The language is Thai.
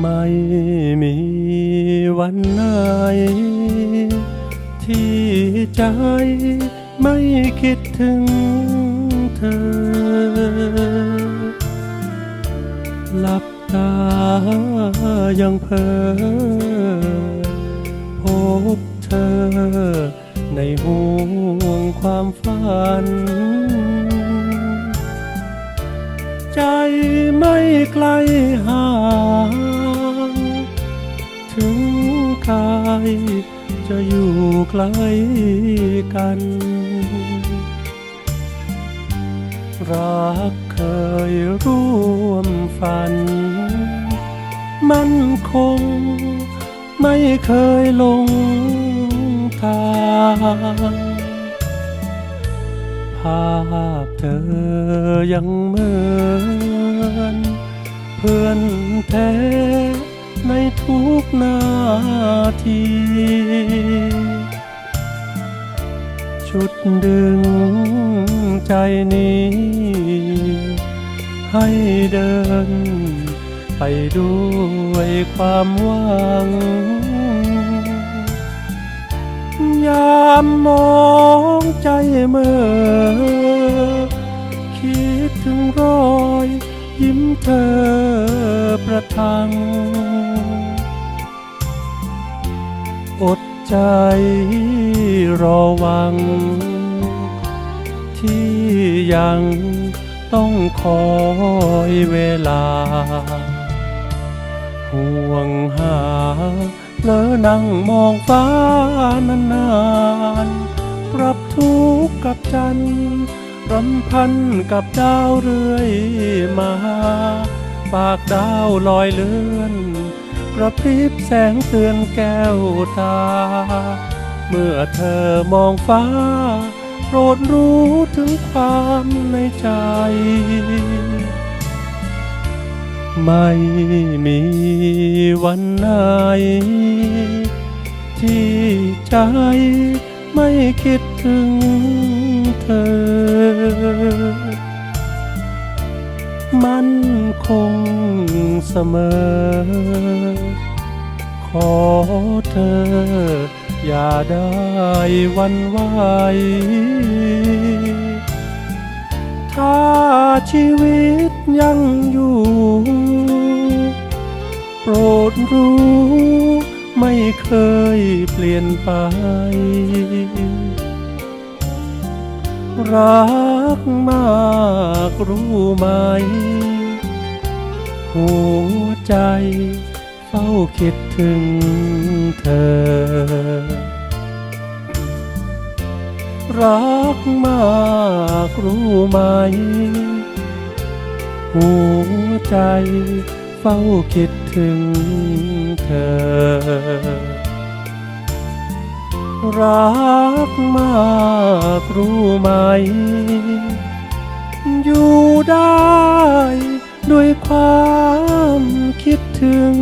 ไม่มีวันไหน ที่ใจไม่คิดถึงเธอ หลับตายังเพ้อพบเธอ ในห่วงความฝัน ใจไม่ไกลห่าง กายจะอยู่ไกล้กัน รักเคยร่วมฝัน มันคงไม่เคยลงทางภาพเธอยังเหมือน เพื่อนแท้ ในทุกนาที ชุดดึงใจนี้ ให้เดิน ไปด้วยความหวัง ยามมองใจเมื่อ คิดถึงรอย ยิ้มเธอประทัง อดใจรอวัง ที่ยังต้องคอยเวลา ห่วงหาเลอนั่งมองฟ้านานๆปรับทุกข์กับจันทร์ รำพันกับดาวเรื่อยมา ปากดาวลอยเลื่อนกระพริบแสงเตือนแก้วตา เมื่อเธอมองฟ้า โปรดรู้ถึงความในใจ ไม่มีวันไหน ที่ใจไม่คิดถึงเธอ มันคงเสมอ ขอเธอ อย่าได้วันไหวถ้าชีวิตยังอยู่ โปรดรู้ไม่เคยเปลี่ยนไป รักมากรู้ไหม หัวใจเฝ้าคิดถึงเธอ รักมากรู้ไหม หัวใจเฝ้าคิดถึงเธอ รักมากรู้ไหม อยู่ได้ด้วยความคิดถึง